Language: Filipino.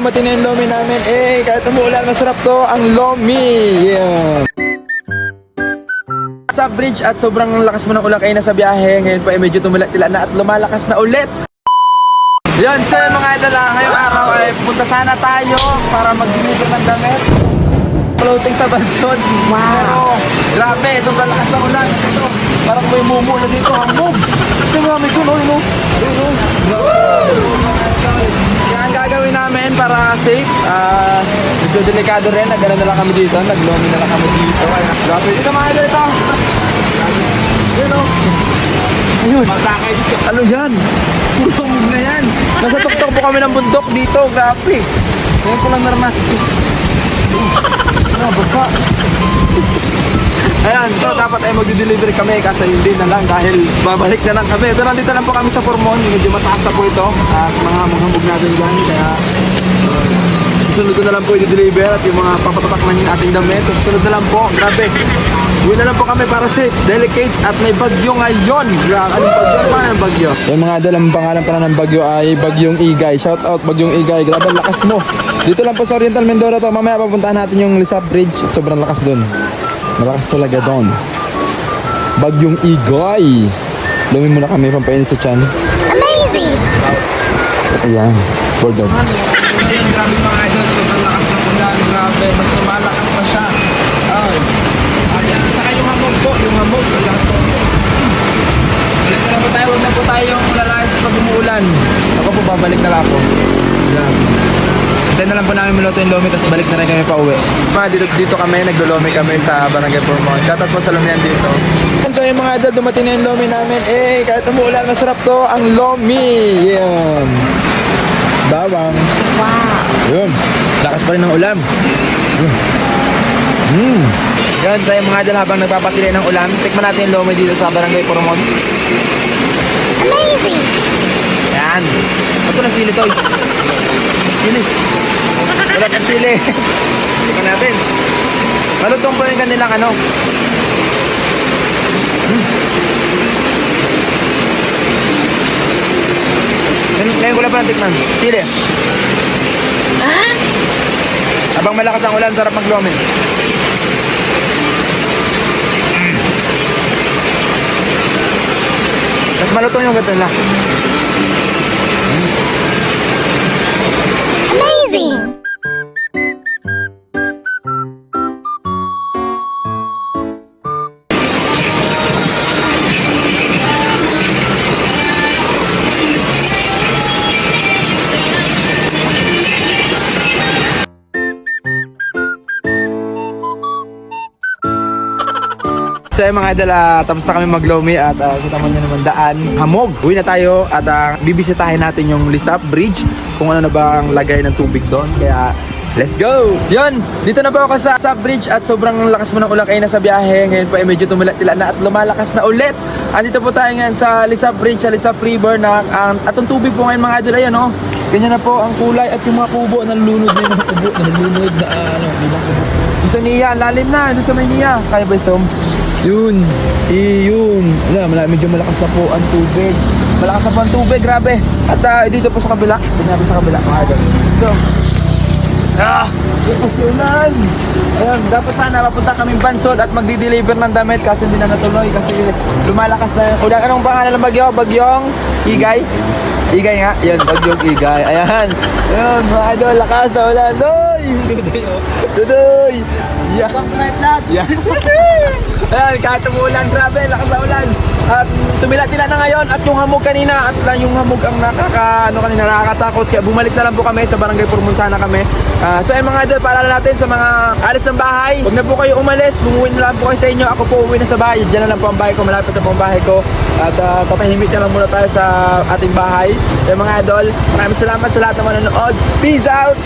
dumating na yung lomi namin. Eh, kahit umuulan, masarap to ang lomi. Yeah. Sa bridge at sobrang lakas mo ng ulan kayo na sa biyahe. Ngayon pa ay medyo tumilat-tila na at lumalakas na ulit. Yan, so yung mga idol, ah, ngayong araw ay punta sana tayo para mag-deliver ng damit. Floating sa Bansod. Wow. Pero, grabe, sobrang lakas ng ulan. Ito, parang may mumu na dito, hangog. Ito nga, may kuno, no? Ayun, no? Ang namin para safe, ah, medyo delikado rin, nagano na lang kami dito, naglomi na lang kami dito. Grabe, dito mga idol, ito. Oh. Ayun. Masakay dito. Ano yan? Puro na yan. Nasa tuktok po kami ng bundok dito, grabe. Ngayon ko lang naranasan. Ah, basa. Ayan, so dapat ay magdi-deliver kami kasi hindi na lang dahil babalik na lang kami. Pero nandito lang po kami sa Formon, medyo mataas na po ito at mga manghambog natin dyan. Kaya susunod na lang po i-deliver at yung mga papatatak ng ating damit. So, susunod na lang po, grabe. Uwi na lang po kami para safe, delicates at may bagyo ngayon. Grabe, anong bagyo? Paano ang bagyo? Yung mga idol, ang pangalan pala ng bagyo ay Bagyong Igay. Shout out Bagyong Igay. Grabe, ang lakas mo. Dito lang po sa Oriental Mindoro to. Mamaya papuntahan natin yung Lisap Bridge. Sobrang lakas doon. Malakas talaga doon. Bagyong Igay. Lumi muna kami pampainit sa chan. Amazing! Ayan. Hold on. Grabe mga idol, sobrang lakas ng ulan. Grabe, mas lumalakas pa siya. Ay. Ayan. Saka yung hamog po, yung hamog. Wala po. Balik na po tayo. Huwag na po tayong lalayas pag umuulan. Ako po, babalik na lang ako. Hintayin na lang po namin maluto yung lomi, tapos balik na rin kami pa uwi. Mga dito, dito kami, naglolomi kami sa Barangay Formon. Shoutout po sa Lomian dito. So yung mga idol, dumating na yung lomi namin. Eh, kahit umuulan, masarap to ang lomi. Yan. Bawang. Wow! Yun. Lakas pa rin ng ulam. Yun. Mm. Yan, sa yung mga idol habang nagpapatili ng ulan, tikman natin yung lomi dito sa Barangay Poromon. Amazing! Yan. Ito na sili to. Sili. Wala pang sili. Tikman natin. Malutong po yung kanilang ano. Hmm. Ngayon ko lang pala tikman. Sili. Ah? Habang malakas ang ulan, sarap maglomi. Mas malutong yung ganito lang. So yung mga idol, ah, tapos na kami maglomi at uh, kita mo na naman daan. Hamog. Uwi na tayo at uh, bibisitahin natin yung Lisap Bridge kung ano na ba ang lagay ng tubig doon. Kaya Let's go! Yun! Dito na po ako sa Lisap Bridge at sobrang lakas mo ng ulan kayo na sa biyahe. Ngayon pa ay medyo tumilat-tila na at lumalakas na ulit. Andito po tayo ngayon sa Lisap Bridge, sa Lisap River na ang at ang tubig po ngayon mga idol ayan oh. Ganyan na po ang kulay at yung mga kubo nalulunod na yung kubo nalulunod na ano, yung mga kubo. Sa Nia, lalim na, doon sa may Nia. Kaya ba Som? Yun, yun. Wala, mala, medyo malakas na po ang tubig. Malakas na po ang tubig, grabe. At ah, dito po sa kabila, sinabi sa kabila, idol. So, ah, emosyonan. Ayun, dapat sana mapunta kaming Bansod at magdi-deliver ng damit kasi hindi na natuloy kasi lumalakas na yung ulan. Anong pangalan ng bagyo? Bagyong Igay? Igay nga, yan, bagyong Igay. Ayan, ayun, mga idol, lakas na ulan. Doy! Dudoy! Yeah. Yan. Ayan, kahit umuulan, grabe, lakas na ulan. At tumila-tila na ngayon at yung hamog kanina at lang yung hamog ang nakaka, ano kanina, nakakatakot. Kaya bumalik na lang po kami sa barangay Purmunsana kami. Ah, so ay mga idol, paalala natin sa mga alis ng bahay. Huwag na po kayo umalis, bumuwi na lang po kayo sa inyo. Ako po uwi na sa bahay. Diyan na lang po ang bahay ko, malapit na po ang bahay ko. At uh, tatahimik na lang muna tayo sa ating bahay. So mga idol, maraming salamat sa lahat ng manonood. Peace out!